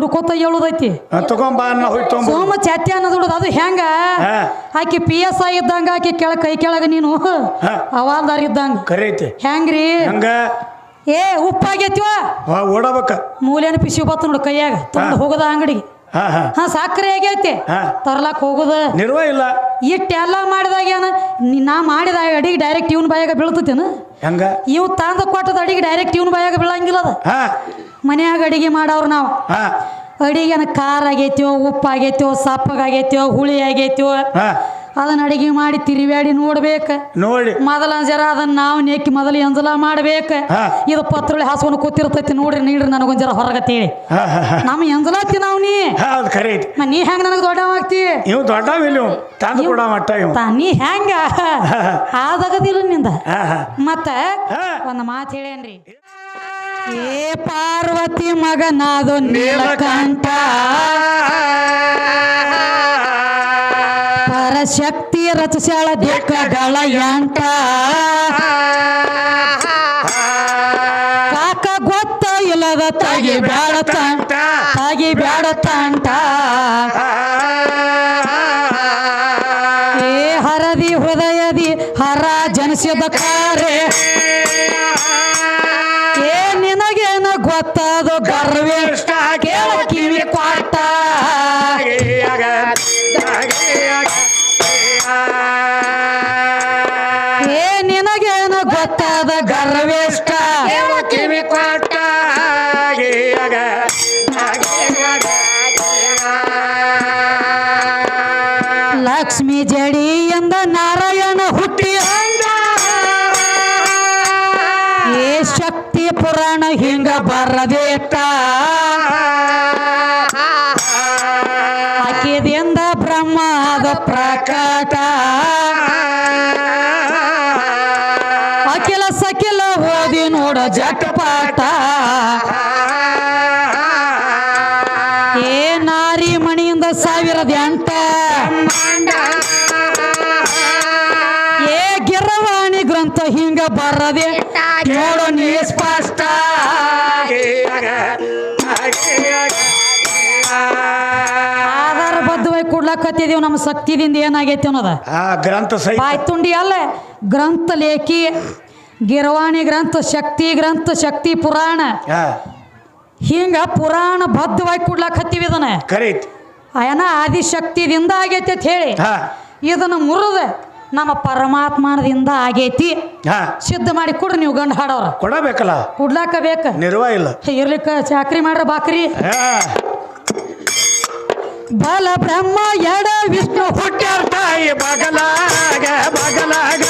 ದುಡ್ಕೋತ ಹೇಳುದೈತಿ. ತಗೊಂಬಾ ಅನ್ನ ಹೋಯ್ತು ಸೋಮ ಚಾತ್ಯ ಅನ್ನೋದು ದುಡ್ದು ಅದು ಹೆಂಗ. ಆಕಿ ಪಿ ಎಸ್ ಐ ಇದ್ದಂಗ ಆಕಿ ಕೆಳ ಕೈ ಕೆಳಗ ನೀನು. ಅವಾಲ್ದಾರ ಇದ್ದಂಗ. ಕರೈತಿ. ಹೆಂಗ್ರಿ? ಹಂಗ? ಏ ಉಪ್ಪಾಗೈತಿವ? ಓಡಬೇಕ. ಮೂಲೇನ ಪಿಸಿ ಬತ್ತ ನೋಡು ಕೈಯಾಗ ತಂದು ಹೋಗದ ಅಂಗಡಿಗೆ. ಹಾ ಸಕ್ಕರೆ ಆಗೈತಿ. ತರ್ಲಾಕ್ ಹೋಗುದ? ನಿರ್ವ ಇಲ್ಲ. ಇಟ್ಟೆಲ್ಲ ಮಾಡಿದಾಗ ಏನ? ನೀ- ಮಾಡಿದ ಅಡಿಗೆ ಡೈರೆಕ್ಟ್ ಇವನ್ ಬಾಯಾಗ ಬೀಳ್ತತೇನ? ಹೆಂಗ? ಇವ್ ತಂದ ಕೊಟ್ಟದ ಅಡಿಗೆ ಡೈರೆಕ್ಟ್ ಇವನ್ ಬಾಯಾಗ ಬೀಳಂಗಿಲ್ಲ ಅದ. ಹಾ. ಮನ್ಯಾಗ ಅಡಿಗೆ ಮಾಡೋರು ನಾವು. ಅಡಿಗೆನ ಖಾರ ಆಗೈತ್ಯೋ ಉಪ್ಪು ಸಪ್ಪಗಾಗೈತ್ಯೋ ಹುಳಿ ಆಗೈತ್ಯೋ ಹಾ. ಅದನ್ನ ಅಡಿಗೆ ಮಾಡಿ ತಿರುವಾಡಿ ನೋಡ್ಬೇಕು. ನೋಡಿ. ಮೊದಲ ಜರ ಅದನ್ನ ನಾವು ನೆಕ್ಕಿ ಮೊದಲು ಎಂಜಲ ಮಾಡ್ಬೇಕು. ಇದು ಪತ್ರೊಳಿ ಹಾಸ್ಕೊಂಡು ಕೂತಿರ್ತೈತಿ ನೋಡ್ರಿ ನೀಡ್ರಿ ನನಗೊಂದ್ ಜರ ಹೊರಗತ್ತೇಳಿ ಹಾ ನಮ್ಮ ಎಂಜಲ ನಾವು ನೀ. ಮ ನೀ ಹೆಂಗ ನನಗೆ ದೊಡ್ಡವಾಗ್ತಿ ನೀವು ದೊಡ್ಡ ನೀ ಹೆಂಗ? ಆದಾಗದಿಲ್ಲ ನಿಂದ. ಮತ್ತ. ಒಂದು ಮಾತು ಹೇಳೇನ್ರಿ ಏ ಪಾರ್ವತಿ ಮಗನಾದು ನೀಲಕಂಠ. ಪರಶಕ್ತಿ ರಚಿಸ್ಯಾಳ ದಿಕ್ಕಗಳ ಎಂಟ. ಕಾಕ ಗೊತ್ತ ಇಲ್ಲದ ತಗಿ ತಂಟ ಗೊತ್ತದು ಗರ್ವಿಷ್ಟ ಬರದೇಟ ಹಾಕಿದಿಂದ ಬ್ರಹ್ಮದ ಪ್ರಕಟ. ಅಖಿಲ ಸಕಿಲ ಓದಿ ನೋಡ ಜಟಪಾಟ ಏ ನಾರಿ ಮಣಿಯಿಂದ ಸಾವಿರದ ಎಂಟ. ಏ ಗಿರವಾಣಿ ಗ್ರಂಥ ಹಿಂಗ ಬರದೆ ನೋಡೋ ನೀ ಸ್ಪಷ್ಟ. ಕೊಡ್ಲಾಕತ್ತಿದೀವಿ ನಮ್ಮ ಶಕ್ತಿದಿಂದ ಏನಾಗೈತಿ ಅನ್ನೋದ? ಆ ಗ್ರಂಥ ಸಹಿತ. ಅಲ್ಲ. ಗ್ರಂಥ ಲೇಖಿ ಗಿರವಾಣಿ ಗ್ರಂಥ ಶಕ್ತಿ ಗ್ರಂಥ ಶಕ್ತಿ ಪುರಾಣ. ಹಿಂಗ ಪುರಾಣ ಬದ್ಧವಾಗಿ ಕೊಡ್ಲಾಕತ್ತೀವಿ ಇದನ್ನ. ಏನ ಐತಿ ಆದಿಶಕ್ತಿದಿಂದ ಆಗೈತಿ ಅಂತ ಹೇಳಿ. ಹಾ. ಇದನ್ನ ಮುರಿದ ನಮ್ಮ ಪರಮಾತ್ಮನದಿಂದ ಆಗೈತಿ. ಹಾ. ಸಿದ್ಧ ಮಾಡಿ ಕೊಡ್ರಿ ನೀವು ಗಂಡ ಹಾಡವ್ರ. ಕೊಡಬೇಕಲ್ಲ. ಕೊಡ್ಲಾಕ ಬೇಕ ನಿರ್ವ ಇಲ್ಲ ಇರ್ಲಿಕ್ಕ ಚಾಕ್ರಿ ಮಾಡ್ರ ಬಾಕ್ರಿ. ಹಾ. ಬಲ ಬ್ರಹ್ಮ ಎಡ ವಿಷ್ಣು ಹುಟ್ಟ್ಯಾರ ತಾಯಿ ಬಗಲಾಗ ಬಗಲಾಗ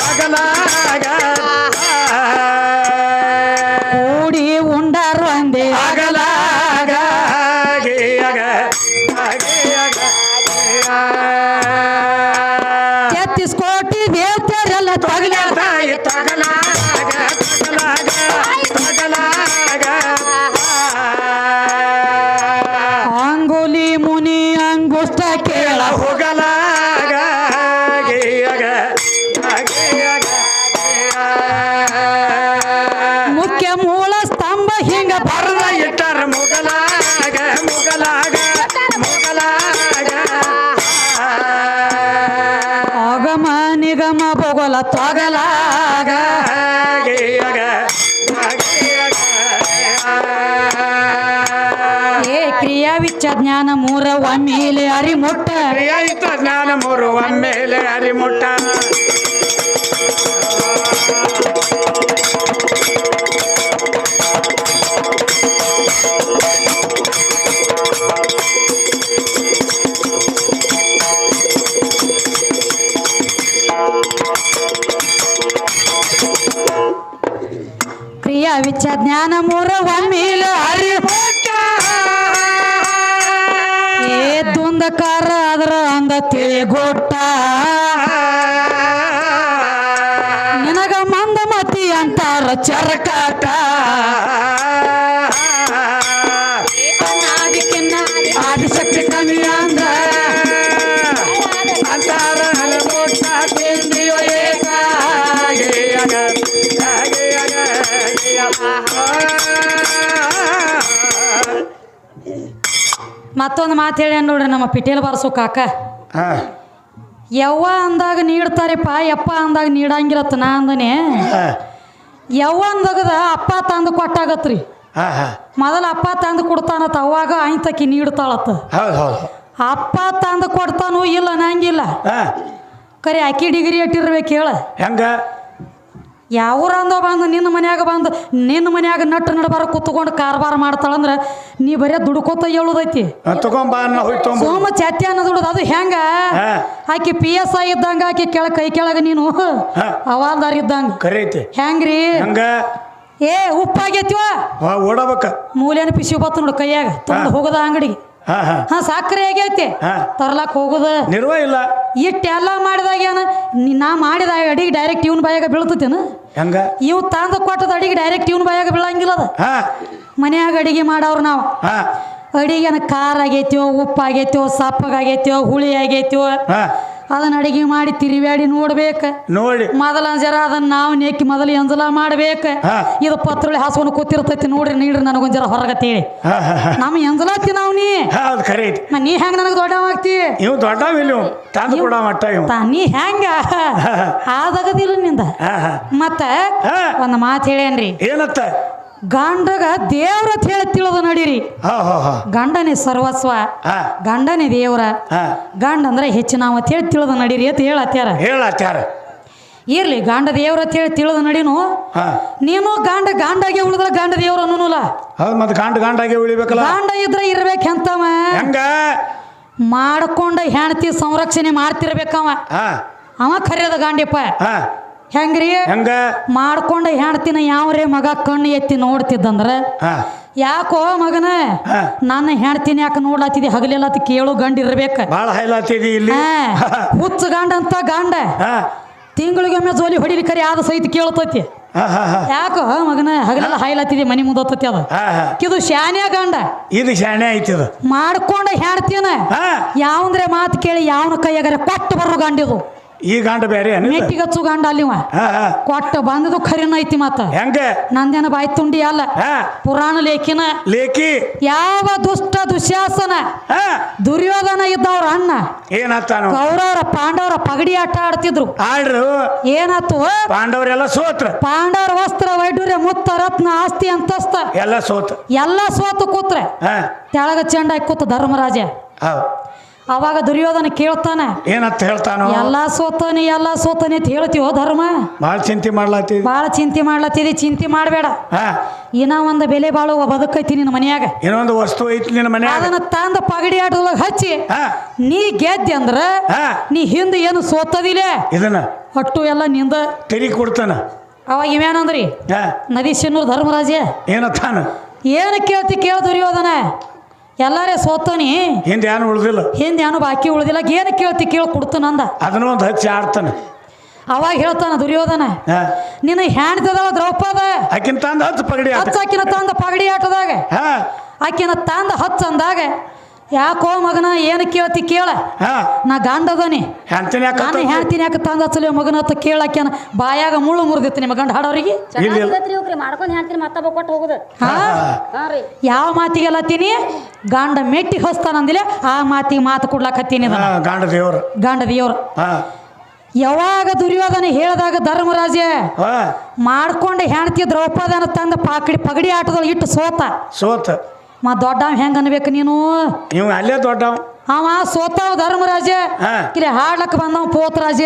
ಬಗಲಾಗ. ಕೂಡಿ ಉಂಡಾರು ಅಂದೆ ಅಗಲಾಗ ಎತ್ತಿಸ್ಕೋಟಿ ದೇವತೆರೆಲ್ಲ ತಗಲ ತಗಲ ತಾಯಿ ತಗಲಾಗ ಭೋಗಲ ತೊಗಲಾಗ. ಏ ಕ್ರಿಯಾ ವಿಚ್ಚ ಜ್ಞಾನ ಮೂರ ಒಮ್ಮೆಲೆ ಅರಿಮುಟ್ಟ. ಕ್ರಿಯಾಯುತ ಜ್ಞಾನ ಮೂರು ಒಮ್ಮೆಲೆ ಅರಿಮುಟ್ಟ. ಜ್ಞಾನ ಮೂರ ಒಮ್ಮಿಲ ಏ ತುಂದಕಾರ ಅದರ ಅಂದ ತಿಳಿಗೊಟ್ಟ ಮತ್ತೊಂದು ಮಾತು ಹೇಳಿ ನೋಡ್ರಿ ನಮ್ಮ ಪಿಟೇಲ್ ಬರ್ಸು ಕಾಕ. ಹಾ. ಯವ್ವ ಅಂದಾಗ ನೀಡ್ತಾರಪ್ಪ ಯಪ್ಪ ಅಂದಾಗ ನೀಡಂಗಿರತ್ತ ನಾ ಅಂದನೆ. ಯವ್ವ ಅಂದಾಗದ ಅಪ್ಪ ತಂದು ಕೊಟ್ಟಾಗತ್ರಿ. ಮೊದಲ ಅಪ್ಪ ತಂದು ಕೊಡ್ತಾನತ್ತ ಅವಾಗ ಆಯ್ತಕಿ ನೀಡ್ತಾಳತ್ತ ಅಪ್ಪ ತಂದು ಕೊಡ್ತಾನು ಇಲ್ಲ ನಂಗಿಲ್ಲ. ಕರೆ ಅಕ್ಕಿ ಡಿಗ್ರಿ ಇಟ್ಟಿರ್ಬೇಕು ಹೇಳ. ಹೆಂಗ? ಯಾವ್ರ ಅಂದೋ ಬಂದು ನಿನ್ನ ಮನ್ಯಾಗ ಬಂದು ನಿನ್ನ ಮನ್ಯಾಗ ನಟ್ಟು ನಡಬಾರ ಕುತ್ಕೊಂಡು ಕಾರ್ಬಾರ ಮಾಡ್ತಾಳಂದ್ರ ನೀ ಬರೀ ದುಡ್ಕೋತ ಹೇಳುದೈತಿ ಅನ್ನ ಸೋಮ ಚಾತಿ ಅನ್ನೋದು ಅದು ಹೆಂಗ? ಆಕಿ ಪಿ ಎಸ್ ಐ ಇದ್ದಂಗ ಆಕಿ ಕೆಳ ಕೈ ಕೆಳಗ ನೀನು. ಅವಾಲ್ದಾರ ಇದ್ದಂಗ. ಹೆಂಗ್ರಿ? ಹಂಗ? ಏ ಉಪ್ಪಾಗೈತಿವ ಓಡಬೇಕ ಮೂಲೆನ ಪಿಸಿ ಬತ್ತ ನೋಡು ಕೈಯಾಗ ತಂದು ಹೋಗದ ಅಂಗಡಿಗೆ. ಹಾ ಹಾ. ಹಾ ಸಕ್ಕರೆ ಆಗೈತಿ. ಹಾ. ತರ್ಲಾಕ್ ಹೋಗುದ. ನಿರ್ವ ಇಲ್ಲ. ಇಟ್ಟೆಲ್ಲ ಮಾಡಿದಾಗ ಏನ? ನೀ- ನಾ ಮಾಡಿದ ಅಡಿಗೆ ಡೈರೆಕ್ಟ್ ಇವನ್ ಬಾಯಾಗ ಬೀಳ್ತತೇನ? ಹೆಂಗ? ಇವ್ ತಂದ ಕೊಟ್ಟದ ಅಡಿಗೆ ಡೈರೆಕ್ಟ್ ಇವನ್ ಬಾಯಾಗ ಬೀಳಂಗಿಲ್ಲ ಅದ. ಹಾ. ಮನ್ಯಾಗ ಅಡಿಗೆ ಮಾಡೋರು ನಾವು. ಹಾ. ಅಡಿಗೆನ ಖಾರ ಆಗೈತ್ಯೋ ಉಪ್ಪು ಆಗೈತ್ಯೋ ಸಪ್ಪಗಾಗೈತ್ಯೋ ಹುಳಿ ಆಗೈತ್ಯೋ ಹಾ. ಅದನ್ನ ಅಡಿಗೆ ಮಾಡಿ ತಿರುವಾಡಿ ನೋಡ್ಬೇಕು. ನೋಡಿ. ಮೊದಲ ಜರ ಅದನ್ನ ನಾವು ನೆಕ್ಕಿ ಮೊದಲು ಎಂಜಲ ಮಾಡ್ಬೇಕು. ಇದು ಪತ್ರೊಳಿ ಹಾಸ್ಕೊಂಡು ಕೂತಿರ್ತೈತಿ ನೋಡ್ರಿ ನೀಡ್ರಿ ನನಗೊಂದ್ ಜರ ಹೊರಗತ್ತೇಳಿ ನಮ್ಮ ಎಂಜಲ ನಾವು ನೀ. ಮ ನೀ ಹೆಂಗ ನನಗೆ ದೊಡ್ಡವಾಗ್ತಿ ಇವ್ ದೊಡ್ಡವಿಲ್ಲ ಇವ್. ತಂದು ಕೊಡ ಮಟ್ಟ ನೀ ಹೆಂಗ? ಆದಾಗದಿಲ್ಲ ನಿಂದ. ಮತ್ತ. ಒಂದ್ ಮಾತು ಹೇಳೇನ್ರಿ. ಏನತ್ತ? ಗಂಡಗ ದೇವ್ರ ಅಂತ ಹೇಳಿ ತಿಳಿದು ನಡೀರಿ. ಗಂಡನೇ ಸರ್ವಸ್ವ ಗಂಡನೇ ದೇವ್ರ ಹಾ. ಗಂಡ ಅಂದ್ರೆ ಹೆಚ್ಚು ನಾವು ಅಂತ ಹೇಳಿ ತಿಳಿದು ನಡೀರಿ ಅಂತ ಹೇಳತ್ಯಾರ. ಹೇಳತ್ಯಾರ. ಇರ್ಲಿ ಗಂಡ ದೇವ್ರ ಅಂತ ಹೇಳಿ ತಿಳಿದು ನಡೀನು ನೀನು ಗಂಡ ಗಂಡಾಗೆ ಉಳಿದ್ರೆ ಗಂಡ ದೇವ್ರ ಅನ್ನೋನಲ್ಲ. ಹೌದು ಮತ್ತೆ ಗಂಡ ಗಂಡಾಗೆ ಉಳಿಬೇಕಲ್ಲ? ಗಾಂಡ ಇದ್ರೆ ಇರ್ಬೇಕಂತವ ಹೆಂಗ? ಮಾಡ್ಕೊಂಡ ಹೆಣ್ತಿ ಸಂರಕ್ಷಣೆ ಮಾಡ್ತಿರ್ಬೇಕವ ಅವ. ಕರೆಯದ ಗಾಂಡಿಪ್ಪ. ಹೆಂಗ್ರಿ? ಹೆಂಗ? ಮಾಡ್ಕೊಂಡ ಹೆಣ್ತಿನ ರೀ ಮಗ ಕಣ್ಣು ಎತ್ತಿ ನೋಡ್ತಿದ್ದಂದ್ರ ಯಾಕೋ ಮಗನ. ನನ್ನ ಹೆಣ್ತಿನ ಯಾಕೆ ನೋಡ್ಲಾತಿದಿ? ಹಗಲೆಲ್ಲ ಕೇಳು ಗಂಡ ಇರ್ಬೇಕ. ಹುಚ್ಚ ಗಂಡ ಅಂತ ಗಂಡ. ತಿಂಗಳಿಗೊಮ್ಮೆ ಜೋಲಿ ಹೊಡಿಲಿ ಕರಿ ಆದ ಸಹಿತ ಕೇಳ್ತೈತಿ. ಯಾಕೋ ಮಗನ? ಹಗಲೆಲ್ಲ ಹಾಯ್ಲಾತಿದಿ ಮನಿ ಮುಂದೋತತಿ ಅದು. ಇದು ಶಾನೆ ಗಂಡ. ಇದು ಶಾನೆ ಐತಿ ಮಾಡ್ಕೊಂಡ ಹೆಣ್ತೀನ. ಯಾವಂದ್ರೆ ಮಾತು ಕೇಳಿ ಯಾವನ ಕೈಯಾಗರೆ ಕೊಟ್ಟು ಬರೋ ಗಂಡಿದು. ಈ ಗಂಡ ಬೇರೆ ಮೆಟ್ಟಿಗೆ ಗಂಡ ಅಲ್ಲಿವ ಕೊಟ್ಟ ಬಂದದು ಖರಿನ ಐತಿ ಮತ್ತ ಹೆಂಗ? ನಂದೇನ ಬಾಯಿ ತುಂಡಿ ಅಲ್ಲ. ಪುರಾಣ ಲೇಖಿನ. ಲೇಖಿ. ಯಾವ ದುಷ್ಟ ದುಶ್ಯಾಸನ? ಹಾ. ದುರ್ಯೋಧನ ಇದ್ದವ್ರ ಅಣ್ಣ. ಏನತ್ತ ಕೌರವರ ಪಾಂಡವರ ಪಗಡಿ ಆಟ ಆಡ್ತಿದ್ರು. ಆಡ್ರು. ಏನಾತು ಪಾಂಡವರೆಲ್ಲ ಸೋತ್ರ. ಪಾಂಡವರ ವಸ್ತ್ರ ವೈಡೂರ್ಯ ಮುತ್ತ ರತ್ನ ಆಸ್ತಿ ಅಂತಸ್ತ. ಎಲ್ಲ ಸೋತ. ಎಲ್ಲ ಸೋತು ಕೂತ್ರೆ. ಹಾ. ತೆಳಗ ಚೆಂಡ ಕೂತ ಧರ್ಮರಾಜ. ಅವಾಗ ದುರ್ಯೋಧನ ಕೇಳ್ತಾನೆ ಏನತ್ತ ಹೇಳ್ತಾನ? ಎಲ್ಲ ಸೋತಾನೆ ಎಲ್ಲ ಸೋತಾನೆ ಅಂತ ಹೇಳ್ತೀವೋ ಧರ್ಮ? ಭಾಳ ಚಿಂತೆ ಮಾಡ್ಲಾತಿ ಭಾಳ ಚಿಂತೆ ಮಾಡ್ಲತ್ತಿದಿ ಚಿಂತೆ ಮಾಡಬೇಡ. ಹಾ. ಇನ್ನ ಒಂದು ಬೆಲೆ ಬಾಳುವ ಬದುಕೈತಿ ನಿನ್ನ ಮನ್ಯಾಗ. ಏನೊಂದು ವಸ್ತು ಐತಿ ನಿನ್ನ ಮನ್ಯಾಗ. ಅದನ್ನ ತಂದ ಪಗಡಿ ಆಟದೊಳಗೆ ಹಚ್ಚಿ ಹಾ. ನೀ ಗೆದ್ದೆ ಅಂದ್ರ ಹಾ. ನೀ ಹಿಂದೆ ಏನು ಸೋತದಿಲ್ಲ. ಇದನ್ನ ಅಟ್ಟು ಎಲ್ಲ ನಿಂದ ತೆರಿಗೆ ಕೊಡ್ತಾನ. ಅವಾಗ ಇವೇನಂದ್ರಿ ಹಾ. ನದಿ ಸಿನ್ನೂರು ಧರ್ಮರಾಜ. ಏನತ್ತಾನ ಏನು ಕೇಳ್ತಿ ಕೇಳ ದುರ್ಯೋಧನ. ಎಲ್ಲಾರೇ ಸೋತನಿ? ಹಿಂದೆ ಏನು ಉಳ್ದಿಲ್ಲ. ಹಿಂದೆ ಏನು ಬಾಕಿ ಉಳಿದಿಲ್ಲ. ಏನು ಕೇಳ್ತಿ ಕೇಳಿ ಕೊಡ್ತಾನಂದ ಅದನ್ನ ಒಂದು ಹಚ್ಚಿ ಆಡ್ತಾನೆ. ಅವಾಗ ಹೇಳ್ತಾನ ದುರ್ಯೋಧನ ಹಾ. ನಿನ್ನ ಹ್ಯಾಂಡ್ತದವ ದ್ರೌಪದ? ಆಕಿನ ತಂದ ಹಚ್ಚ ಪಗಡಿ ಹಚ್ಚ ಆಕಿನ ತಂದ ಪಗಡಿ ಆಟದಾಗ? ಹಾ. ಆಕಿನ ತಂದ ಹಚ್ಚ ಅಂದಾಗ ಯಾಕೋ ಮಗನ ಏನು ಕೇಳ್ತಿ ಕೇಳ. ಹಾ. ನಾ ಗಂಡದನಿ ನಾನು ಹೇಳ್ತೀನಿ ಯಾಕೆ ತಂದ ಹಚ್ಚಲಿ ಮಗನ ಹತ್ತ ಕೇಳಾಕ್ಯಾನ. ಬಾಯಾಗ ಮುಳ್ಳು ಮುರಿದಿತ್ತು ನಿಮ್ಮ ಗಂಡ ಹಾಡೋರಿಗೆ. ಯಾವ ಇವ್ರಿ ಮಾಡ್ಕೊಂಡು ಹೇಳ್ತೀನಿ ಮತ್ತೊಬ್ಬ ಕೊಟ್ಟು ಹೋಗುದು. ಹಾ. ಹಾ ರೀ. ಯಾವ ಮಾತಿಗೆಲ್ಲತ್ತೀನಿ ಗಂಡ ಮೆಟ್ಟಿ ಹೊಸ್ತಾನಂದಿಲ್ಲ ಆ ಮಾತಿಗೆ ಮಾತು ಕೊಡ್ಲಾಕತ್ತೀನಿ ಗಂಡ ದೇವ್ರ. ಗಂಡ ಯಾವಾಗ ದುರ್ಯೋಧನ ಹೇಳಿದಾಗ ಧರ್ಮರಾಜ ಹಾ. ಮಾಡ್ಕೊಂಡು ಹೆಣ್ತಿ ದ್ರೌಪದನ ತಂದ ಪಾಕಡಿ ಪಗಡಿ ಆಟದಲ್ಲಿ ಇಟ್ಟು ಸೋತ. ಸೋತ. ಮ ದೊಡ್ಡವ ಹೆಂಗ ಅನ್ಬೇಕು ನೀನು? ನೀವು ಅಲ್ಲೇ ದೊಡ್ಡವ. ಅವ ಸೋತಾವ್ ಧರ್ಮರಾಜ. ಹಾ. ಇಲ್ಲಿ ಹಾಡ್ಲಕ್ ಬಂದವ ಪೋತರಾಜ.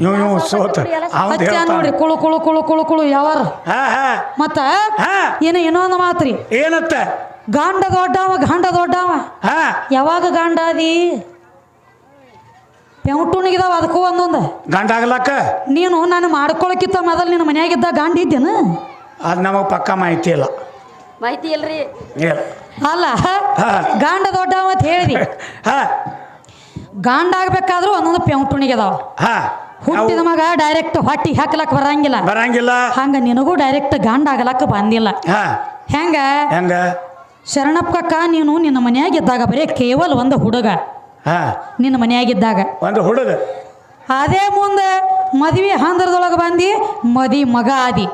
ಇವ್ ಇವ್ ಸೋತ ಅವ್ನ್ ಹಚ್ಚ ಹೇಳ್ತಾನ ನೋಡ್ರಿ ಕುಳು ಕುಳು ಕುಳು ಕುಳು ಕುಳು ಯಾವ ಹಾ ಹಾ. ಮತ್ತ ಹಾ. ಇನ್ನು ಇನ್ನೊಂದು ಮಾತ್ರಿ. ಏನತ್ತ? ಗಂಡ ದೊಡ್ಡವ ಗಂಡ ದೊಡ್ಡವ. ಹಾ. ಯಾವಾಗ ಗಂಡ ಅದಿ ಪೆಂಟುಣಿಗಿದಾವ ಅದಕ್ಕೂ ಒಂದೊಂದು. ಗಂಡ ಆಗ್ಲಕ್ಕ? ನೀನು ನಾನು ಮಾಡ್ಕೊಳಕ್ಕಿಂತ ಮೊದಲು ನಿನ್ನ ಮನ್ಯಾಗಿದ್ದ ಗಂಡ ಇದ್ದೇನು? ಅದು ನಮಗೆ ಪಕ್ಕ ಮಾಹಿತಿ ಇಲ್ಲ. ಮಾಹಿತಿ ಇಲ್ರಿ? ಇಲ್ಲ ಅಲ್ಲ ಗಾಂಡ ದೊಡ್ಡ ದೊಡ್ಡವ ಅಂತ ಹೇಳಿದಿ. ಗಾಂಡ ಗಂಡ ಆಗ್ಬೇಕಾದ್ರೂ ಒಂದೊಂದು ಪೆಂಟುಣಿಗೆ ಅದಾವ. ಹುಟ್ಟಿದ ಮಗ ಡೈರೆಕ್ಟ್ ಹೊಟ್ಟಿ ಹಾಕ್ಲಕ್ ಬರಂಗಿಲ್ಲ. ಬರಂಗಿಲ್ಲ. ಹಂಗ ನಿನಗೂ ಡೈರೆಕ್ಟ್ ಗಾಂಡ ಆಗ್ಲಕ್ಕ ಬಂದಿಲ್ಲ. ಹಾ. ಹೆಂಗ? ಶರಣಪ್ಪ ಶರಣಪ್ಪಕ್ಕ ನೀನು ನಿನ್ನ ಮನ್ಯಾಗಿದ್ದಾಗ ಬರೀ ಕೇವಲ ಒಂದು ಹುಡುಗ. ಹಾ. ನಿನ್ನ ಮನೆಯಾಗಿದ್ದಾಗ. ಒಂದು ಹುಡುಗ. ಅದೇ ಮುಂದೆ ಮದ್ವಿ ಹಂದರದೊಳಗೆ ಬಂದು ಮದಿ ಮಗ ಆದಿ.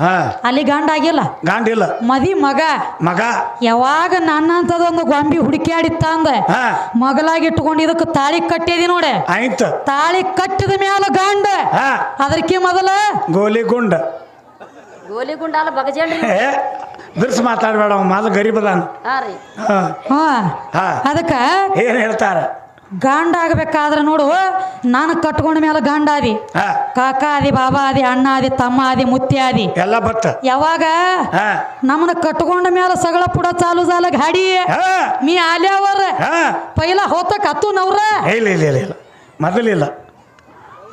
ಹಾ. ಅಲ್ಲಿ ಗಂಡ ಆಗಿಲ್ಲ? ಗಾಂಡಿಲ್ಲ ಮದಿ ಮಗ? ಮಗ. ಯಾವಾಗ ನನ್ನಂಥದೊಂದು ಗೊಂಬಿ ಹುಡುಕ್ಯಾಡಿತ್ತ ಅಂದ? ಹಾ. ಮಗಲಾಗಿ ಇಟ್ಕೊಂಡು ಇದಕ್ಕೆ ತಾಳಿ ಕಟ್ಟಿದಿ ನೋಡೆ? ಆಯ್ತು. ತಾಳಿ ಕಟ್ಟಿದ ಮ್ಯಾಲ ಗಂಡ? ಹಾ. ಅದಕ್ಕೆ ಮೊದಲ? ಗೋಲಿ ಗುಂಡ. ಗೋಲಿ ಗುಂಡಾಲ ಬಗಜೇನ್ರಿ ಏ ಬಿರ್ಸ್ ಮಾತಾಡಬೇಡ ಅವ ಮಾದ ಗರೀಬದಾನ. ರೀ. ಹಾ. ಹಾ. ಅದಕ್ಕ? ಏನ್ ಹೇಳ್ತಾರ? ಗಂಡ ಆಗ್ಬೇಕಾದ್ರೆ ನೋಡು ನಾನು ಕಟ್ಕೊಂಡ ಮೇಲೆ ಗಂಡ ಆದಿ. ಕಾಕಾ ಆದಿ ಬಾಬಾ ಆದಿ ಅಣ್ಣ ಆದಿ ತಮ್ಮ ಆದಿ ಮುತ್ತಿ ಆದಿ. ಎಲ್ಲ ಬತ್ತ. ಯಾವಾಗ? ನಮ್ನ ನಮ್ಮನ್ನ ಕಟ್ಕೊಂಡ ಮೇಲೆ ಸಗಳ ಪುಡ ಚಾಲು ಜಾಲ ಗಾಡಿ ಮೀ ಆಲ್ಯಾವರ? ಪೈಲ ಹೋತ ಕತ್ತು ನವ್ರ ಇಲ್ಲ ಇಲ್ಲ ಇಲ್ಲ ಮೊದಲಿಲ್ಲ.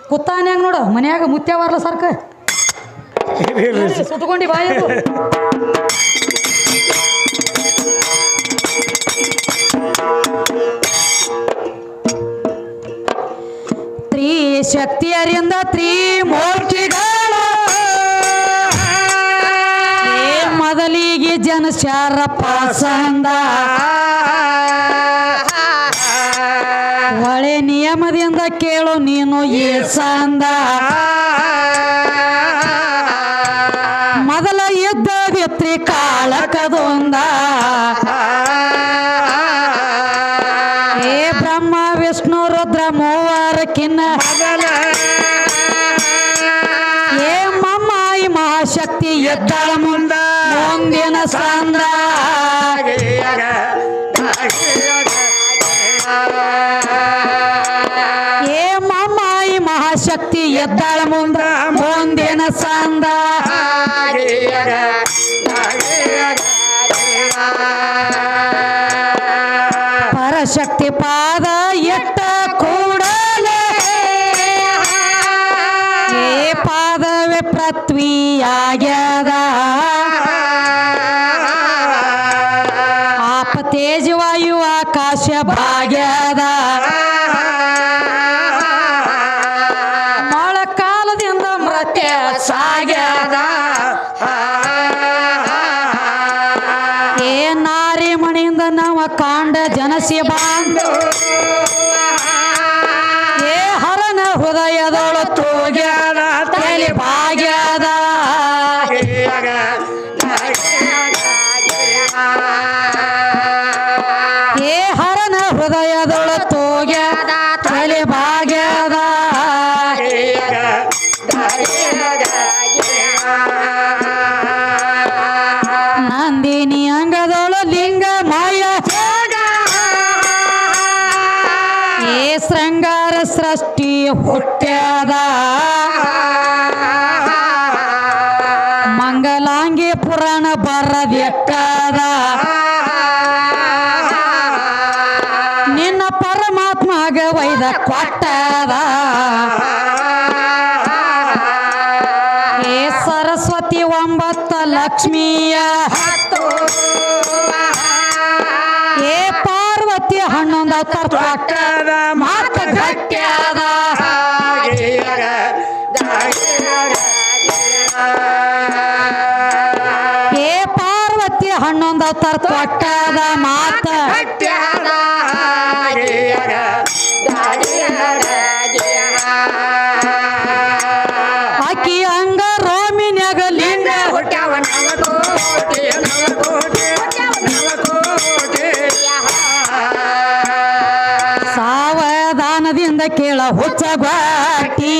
ಕುತ್ತಾನ್ಯಾಗ ನೋಡು ಮನ್ಯಾಗ ಮುತ್ಯಾವರ್ಲ ಸರ್ಕ. ಸುತ್ಕೊಂಡಿ ಇಲ್ಲ, ಶಕ್ತಿಯರಿಂದ ತ್ರಿಮೂರ್ತಿಗಳ. ಮೊದಲಿಗೆ ಜನ ಶಾರಪ್ಪ ಒಳೆ ಎದ್ದಾಳ ಮುಂದ ಮುಂದಿನ ಸಂದ. ಪರಶಕ್ತಿ ಪಾದ ಎತ್ತ ಕೂಡಲೇ. ಪಾದವೇ ಪೃಥ್ವಿಯಾಗ್ಯದ. ಆಪ ತೇಜವಾಯು ಆಕಾಶ ಭಾಗ್ಯದ. ಏ ಪುರಾಣ ಬರದೆಟ್ಟದ ನಿನ್ನ ಪರಮಾತ್ಮಗ ವೈದ ಕೊಟ್ಟದ. ಹೇ ಸರಸ್ವತಿ ಒಂಬತ್ತ ಲಕ್ಷ್ಮಿಯ. ಹೇ ಪಾರ್ವತಿ ಹನ್ನೊಂದು ಅವತಾರ ಅವತಾರ ಕೊಟ್ಟದ ಮಾತ. ಆಕಿ ಹಂಗ ರೋಮಿನ್ಯಾಗ ಲಿಂಗ. ಸಾವಧಾನದಿಂದ ಕೇಳ ಹುಚ್ಚ ಗ್ವಾಟಿ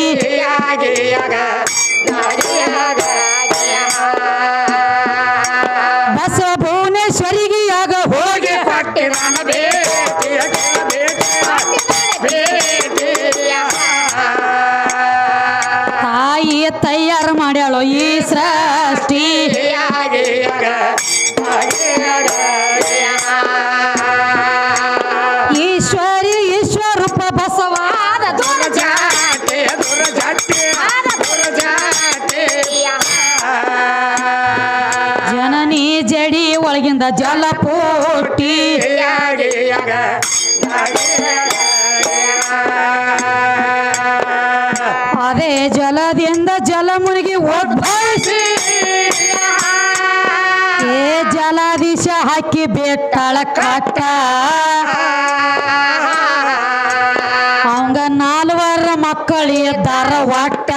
ಜಲಪೋಟಿ ಅದೇ ಜಲದಿಂದ ಜಲ ಮುನಿಗಿ ಉದ್ಭವಿಸಿ ಏ ಜಲಾದಿಶ ಹಾಕಿ ಬೆಟ್ಟಳ ಕಟ್ಟ ಅವಂಗ ನಾಲ್ವರ ಮಕ್ಕಳಿದ್ದಾರ ಒಟ್ಟ